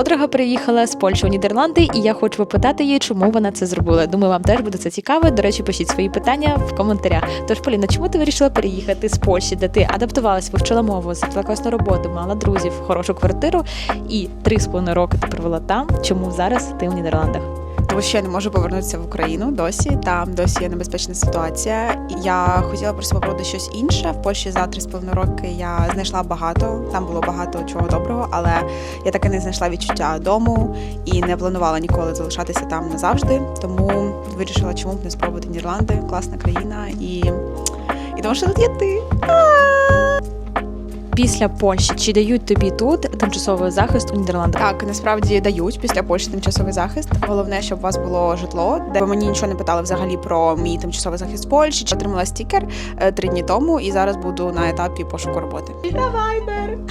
подруга приїхала з Польщі у Нідерланди, і я хочу попитати її, чому вона це зробила. Думаю, вам теж буде це цікаво. До речі, пишіть свої питання в коментарях. Тож, Поліна, чому ти вирішила переїхати з Польщі, де ти адаптувалась, вивчила мову, зробила класну роботу, мала друзів, хорошу квартиру і три з половиною роки ти провела там. Чому зараз ти у Нідерландах? Тому що я не можу повернутися в Україну досі. Там досі є небезпечна ситуація. Я хотіла просто спробувати щось інше. В Польщі за 3,5 роки я знайшла багато. Там було багато чого доброго, але я так і не знайшла відчуття дому і не планувала ніколи залишатися там назавжди. Тому вирішила, чому б не спробувати Нідерланди, класна країна і, і тому, що тут є ти. Після Польщі чи дають тобі тут тимчасовий захист у Нідерландах? Так, насправді дають після Польщі тимчасовий захист. Головне, щоб у вас було житло, де мені нічого не питали взагалі про мій тимчасовий захист в Польщі. Чи отримала стікер е, три дні тому, і зараз буду на етапі пошуку роботи.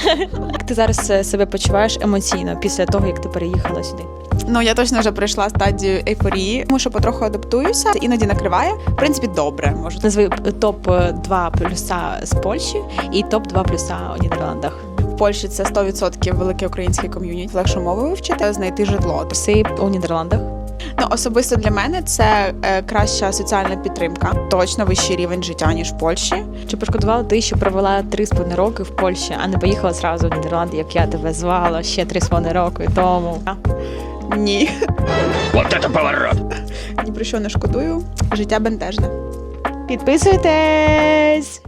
Як ти зараз е, себе почуваєш емоційно після того, як ти переїхала сюди? Ну я точно вже пройшла стадію ейфорії, тому що потроху адаптуюся. Іноді накриває. В принципі, добре можу. Назви топ 2 плюса з Польщі і топ 2 плюса у Нідерландах. В Польщі це 100% велике українське ком'юніті. Легше мови вивчити, знайти житло. Плюси у Нідерландах. Ну особисто для мене це е, краща соціальна підтримка, точно вищий рівень життя ніж в Польщі. Чи пошкодувала ти, що провела 3,5 роки в Польщі, а не поїхала зразу в Нідерланди, як я тебе звала ще 3,5 роки тому? Ні, Вот это поворот! ні про що не шкодую. Життя бентежне. Підписуйтесь!